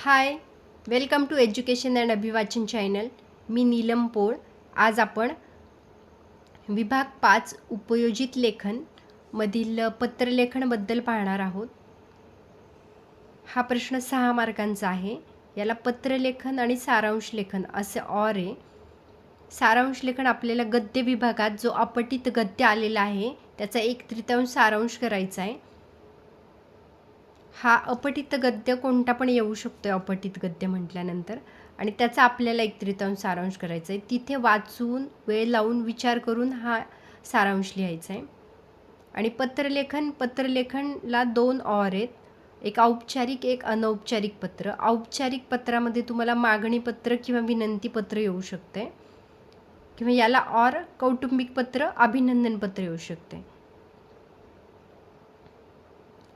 Hi welcome to education and Abhivachan channel मी नीलम पोळ. आज आपण विभाग पाच उपयोजित लेखन मधील पत्रलेखनबद्दल पाहणार आहोत. हा प्रश्न सहा मार्कांचा आहे. याला पत्रलेखन आणि सारांश लेखन असे ऑर आहे सारांश लेखन आपल्याला गद्य विभागात जो अपटित गद्य आलेला आहे त्याचा एक तृतीयांश सारांश करायचा आहे. हा अपठित गद्य कोणता पण येऊ शकतो अपठित गद्य म्हटल्यानंतर. आणि त्याचा आपल्याला एक सारांश करायचा आहे तिथे वाचून वेळ लावून विचार करून हा सारांश लिहायचा आहे आणि पत्रलेखन पत्रलेखनला दोन ऑर आहेत. एक औपचारिक एक अनौपचारिक पत्र. औपचारिक पत्रामध्ये तुम्हाला मागणी पत्र किंवा विनंती पत्र येऊ शकते किंवा याला ऑर कौटुंबिक पत्र अभिनंदन पत्र येऊ शकते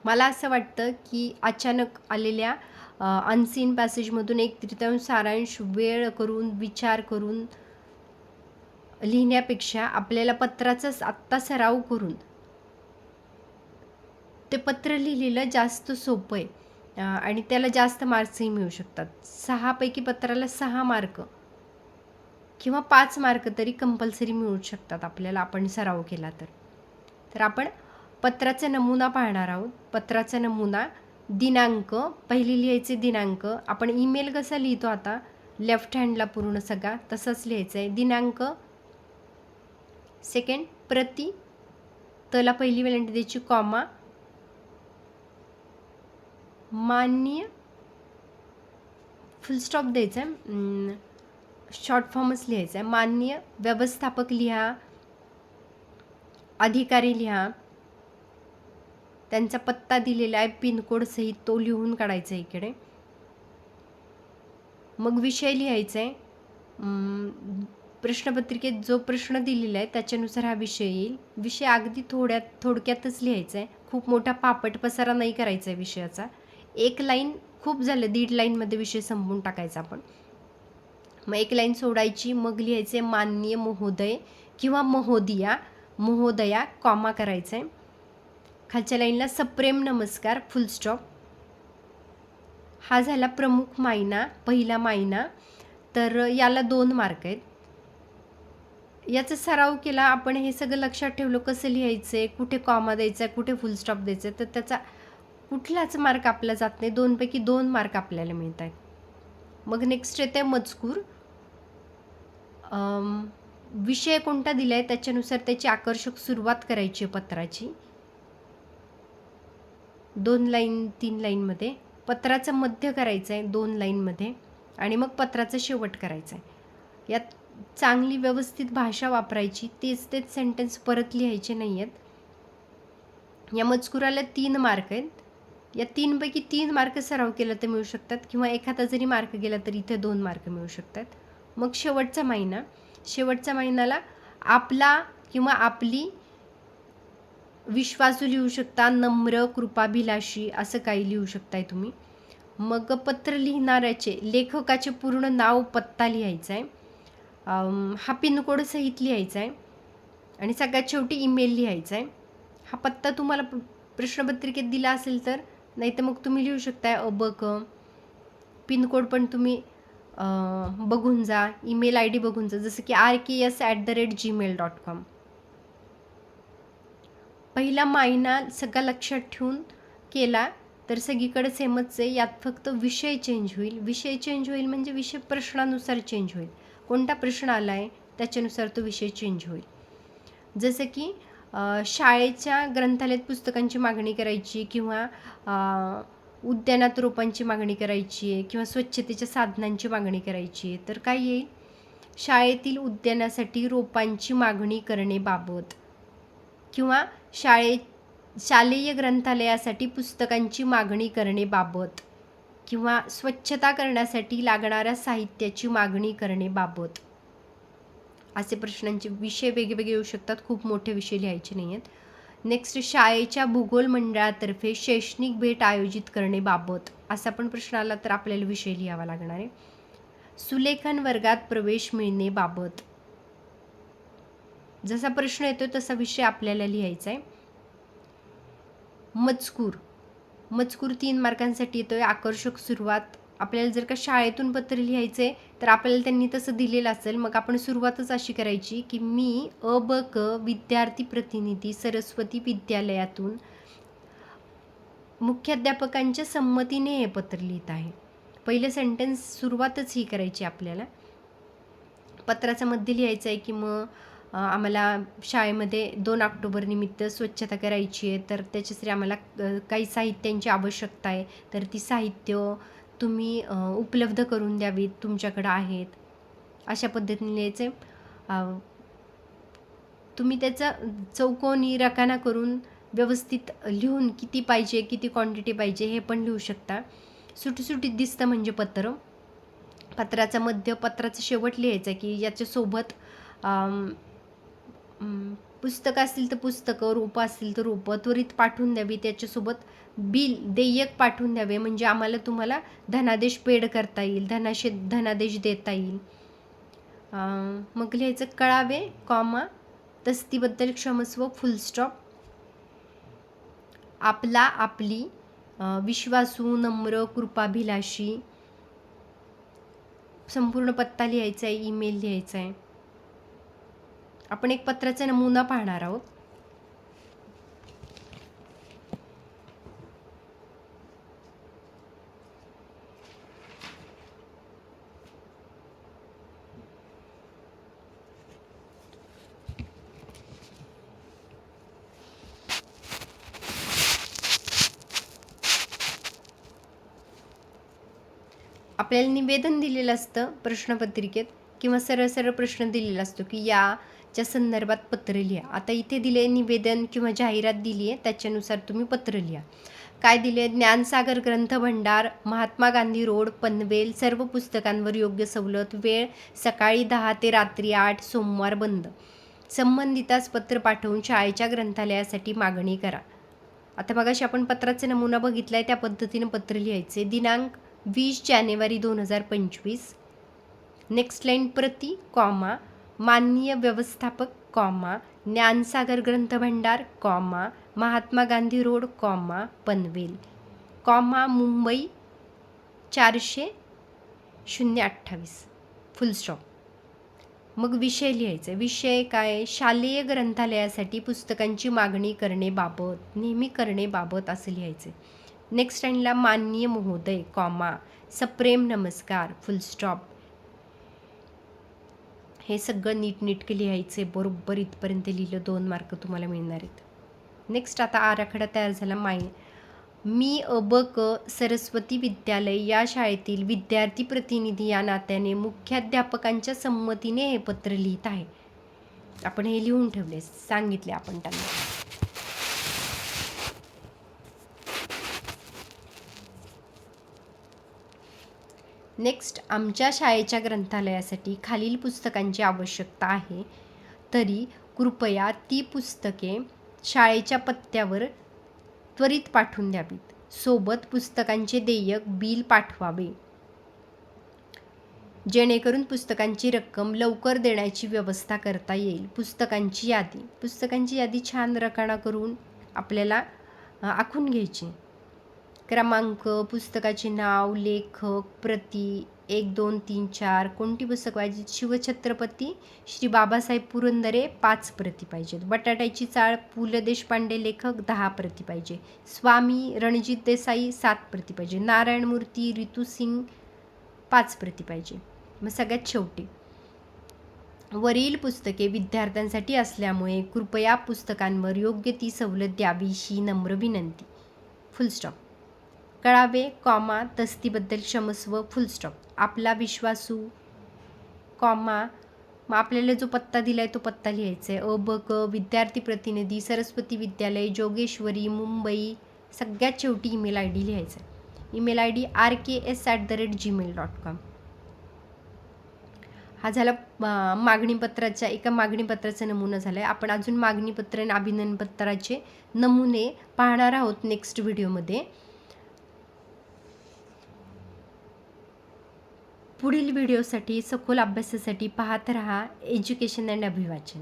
मला असं वाटतं की अचानक आलेल्या अनसीन पॅसेजमधून एक तृतीयांश सारांश वेळ करून विचार करून लिहिण्यापेक्षा आपल्याला पत्राचाच आत्ता सराव करून ते पत्र लिहिलेलं जास्त सोपं आहे. आणि त्याला जास्त मार्क्सही मिळू शकतात. सहापैकी पत्राला सहा मार्क किंवा पाच मार्क तरी कंपल्सरी मिळू शकतात आपल्याला आपण सराव केला तर. तर आपण पत्राचा नमुना पाहणार आहोत. पत्राचा नमुना दिनांक पहिली लिहायचे दिनांक. आपण ईमेल कसा लिहितो आता? लेफ्ट हँडला पूर्ण सगळा तसंच लिहायचं आहे दिनांक सेकंड प्रति तला पहिली वेलांटी द्यायची कॉमा मान्य फुल स्टॉप द्यायचा आहे शॉर्ट फॉर्मच लिहायचा आहे मान्य व्यवस्थापक लिहा अधिकारी लिहा. त्यांचा पत्ता दिलेला आहे पिनकोड सहित तो लिहून काढायचा आहे इकडे. मग विषय लिहायचा आहे. प्रश्नपत्रिकेत जो प्रश्न दिलेला आहे त्याच्यानुसार हा विषय येईल. विषय अगदी थोड्यात थोडक्यातच लिहायचा आहे. खूप मोठा पापट पसारा नाही करायचा आहे विषयाचा. एक लाईन खूप झालं दीड लाईनमध्ये विषय संपवून टाकायचा आपण. मग एक लाईन सोडायची मग लिहायचे माननीय महोदय किंवा महोदिया महोदया कॉमा करायचं आहे. खालच्या लाईनला सप्रेम नमस्कार फुलस्टॉप हा झाला प्रमुख मायना पहिला मायना. तर याला दोन मार्क आहेत. याचा सराव केला आपण हे सगळं लक्षात ठेवलं कसं लिहायचं आहे कुठे कॉमा द्यायचा आहे कुठे फुलस्टॉप द्यायचं आहे तर त्याचा कुठलाच मार्क आपला जात नाही. दोनपैकी दोन मार्क आपल्याला मिळत आहेत. मग नेक्स्ट येते मजकूर. विषय कोणता दिला आहे त्याच्यानुसार त्याची आकर्षक सुरुवात करायची आहे पत्राची. दोन लाईन तीन लाईनमध्ये. पत्राचं मध्य करायचं आहे दोन लाईनमध्ये आणि मग पत्राचा शेवट करायचा आहे यात चांगली व्यवस्थित भाषा वापरायची तेच तेच सेंटेन्स परत लिहायचे नाही आहेत या मजकुराला तीन मार्क आहेत. या तीनपैकी तीन मार्क सराव केला तर मिळू शकतात किंवा एखादा जरी मार्क गेला तर इथे दोन मार्क मिळू शकतात. मग शेवटचा महिना. शेवटच्या महिन्याला आपला किंवा आपली विश्वासू लिहू शकता नम्र कृपाभिलाषी असं काही लिहू शकताय तुम्ही. मग पत्र लिहिणाऱ्याचे लेखकाचे पूर्ण नाव पत्ता लिहायचा आहे हा पिनकोड सहित लिहायचा आहे आणि सगळ्यात शेवटी ईमेल लिहायचा आहे हा पत्ता तुम्हाला प्रश्नपत्रिकेत दिला असेल तर नाही तर मग तुम्ही लिहू शकताय अबक. पिनकोड पण तुम्ही बघून जा. ईमेल आय डी बघून जा. जसं की R K S at the rate Gmail dot com पहिला मायना सगळा लक्षात ठेवून केला तर सगळीकडे सेमच आहे. यात फक्त विषय चेंज होईल. विषय चेंज होईल म्हणजे विषय प्रश्नानुसार चेंज होईल. कोणता प्रश्न आला आहे त्याच्यानुसार तो विषय चेंज होईल. जसं की शाळेच्या ग्रंथालयात पुस्तकांची मागणी करायची किंवा उद्यानात रोपांची मागणी करायची आहे किंवा स्वच्छतेच्या साधनांची मागणी करायची आहे तर काय येईल? शाळेतील उद्यानासाठी रोपांची मागणी करणेबाबत किंवा शाळे शालेय ग्रंथालयासाठी पुस्तकांची मागणी करणेबाबत किंवा स्वच्छता करण्यासाठी लागणाऱ्या साहित्याची मागणी करणेबाबत असे प्रश्नांचे विषय वेगवेगळे येऊ शकतात. खूप मोठे विषय लिहायचे नाही आहेत नेक्स्ट शाळेच्या भूगोल मंडळातर्फे शैक्षणिक भेट आयोजित करणेबाबत असा पण प्रश्न आला तर आपल्याला विषय लिहावा लागणार आहे. सुलेखन वर्गात प्रवेश मिळणेबाबत जसा प्रश्न येतो तसा विषय आपल्याला लिहायचा आहे मजकूर. मजकूर तीन मार्कांसाठी येतोय. आकर्षक सुरुवात. आपल्याला जर का शाळेतून पत्र लिहायचं आहे तर आपल्याला त्यांनी तसं दिलेलं असेल. मग आपण सुरुवातच अशी करायची की मी अ ब क विद्यार्थी प्रतिनिधी सरस्वती विद्यालयातून मुख्याध्यापकांच्या संमतीने हे पत्र लिहित आहे. पहिलं सेंटेन्स सुरुवातच ही करायची आपल्याला. पत्राचा मध्ये लिहायचं आहे की मग आम्हाला शाळेमध्ये दोन ऑक्टोबर निमित्त स्वच्छता करायची आहे. तर त्याच्यासाठी आम्हाला काही साहित्यांची आवश्यकता आहे. तर ती साहित्य तुम्ही उपलब्ध करून द्यावीत तुमच्याकडं आहेत. अशा पद्धतीने लिहायचे तुम्ही त्याचा चौकोनी रकाना करून व्यवस्थित लिहून किती पाहिजे किती क्वांटिटी पाहिजे हे पण लिहू शकता. सुटीसुटीत दिसतं म्हणजे पत्र. पत्राचा मध्य पत्राचं शेवट लिहायचं की याच्यासोबत पुस्तकं असतील तर पुस्तकं रोपं असतील तर रोपं त्वरित पाठवून द्यावी. त्याच्यासोबत बिल देयक पाठवून द्यावे. म्हणजे आम्हाला तुम्हाला धनादेश पेड करता येईल धनाशे धनादेश देता येईल. मग लिहायचं कळावे कॉमा तस्तीबद्दल क्षमस्व फुल स्टॉप आपला आपली विश्वासू नम्र कृपाभिलाषी. संपूर्ण पत्ता लिहायचा आहे ईमेल लिहायचा आहे. आपण एक पत्राचा नमुना पाहणार आहोत. आपल्याला निवेदन दिलेलं असतं प्रश्नपत्रिकेत किंवा सरळ सरळ प्रश्न दिलेला असतो की या च्या संदर्भात पत्र लिहा. आता इथे दिले निवेदन किंवा जाहिरात दिली आहे त्याच्यानुसार तुम्ही पत्र लिहा. काय दिले ज्ञानसागर ग्रंथ भंडार महात्मा गांधी रोड पनवेल सर्व पुस्तकांवर योग्य सवलत वेळ सकाळी दहा ते रात्री आठ सोमवार बंद. संबंधितास पत्र पाठवून शाळेच्या ग्रंथालयासाठी मागणी करा. आता मगाशी आपण पत्राचा नमुना बघितला आहे त्या पद्धतीनं पत्र लिहायचे. दिनांक वीस जानेवारी दोन हजार पंचवीस. नेक्स्ट लाईन प्रति कॉमा माननीय व्यवस्थापक comma Dnyansagar Granthbhandar comma Mahatma Gandhi road comma Panvel. Comma Mumbai चारशे शून्य अठ्ठावीस. फुलस्टॉप मग विषय लिहायचा. विषय काय? शालेय ग्रंथालयासाठी पुस्तकांची मागणी करणेबाबत नेहमी करणेबाबत असं लिहायचं. नेक्स्ट लाईनला माननीय महोदय कॉमा. सप्रेम नमस्कार. फुलस्टॉप हे सगळं नीटनेटके आहे बरोबर इथपर्यंत लिहिलं दोन मार्क तुम्हाला मिळणार आहेत. नेक्स्ट आता आराखडा तयार झाला माय. मी अबक सरस्वती विद्यालय या शाळेतील विद्यार्थी प्रतिनिधी या नात्याने मुख्याध्यापकांच्या संमतीने हे पत्र लिहित आहे. आपण हे लिहून ठेवले सांगितले आपण त्यांना. नेक्स्ट आमच्या शाळेच्या ग्रंथालयासाठी खालील पुस्तकांची आवश्यकता आहे. तरी कृपया ती पुस्तके शाळेच्या पत्त्यावर त्वरित पाठवून द्यावीत. सोबत पुस्तकांचे देयक बिल पाठवावे. जेणेकरून पुस्तकांची रक्कम लवकर देण्याची व्यवस्था करता येईल. पुस्तकांची यादी. पुस्तकांची यादी छान रकाना करून आपल्याला आखून घ्यायची. क्रमांक पुस्तकाचे नाव लेखक प्रती एक दोन तीन चार कोणती पुस्तक पाहिजे? शिवछत्रपती श्री बाबासाहेब पुरंदरे पाच प्रती पाहिजेत. बटाट्याची चाळ पु. ल. देशपांडे लेखक दहा प्रती पाहिजे. स्वामी रणजित देसाई सात प्रती पाहिजे. नारायण मूर्ती रितू सिंग पाच प्रती पाहिजे. मग सगळ्यात शेवटी वरील पुस्तके विद्यार्थ्यांसाठी असल्यामुळे कृपया पुस्तकांवर योग्य ती सवलत द्यावी ही नम्र विनंती. फुल स्टॉप. कळावे कॉमा तस्तीबद्दल क्षमस्व फुल स्टॉप आपला विश्वासू कॉमा मग आपल्याला जो पत्ता दिला आहे तो पत्ता लिहायचा आहे अ ब क विद्यार्थी प्रतिनिधी सरस्वती विद्यालय जोगेश्वरी मुंबई सगळ्यात शेवटी ईमेल आय डी लिहायचा आहे email I D R K S at the rate Gmail dot com हा झाला मागणीपत्राच्या एका मागणीपत्राचा नमुना झाला आहे आपण अजून मागणीपत्र आणि अभिनंदनपत्राचे नमुने पाहणार आहोत नेक्स्ट व्हिडिओमध्ये पुढील व्हिडिओसाठी सखोल अभ्यासासाठी पाहत रहा एज्युकेशन अँड अभिवाचन.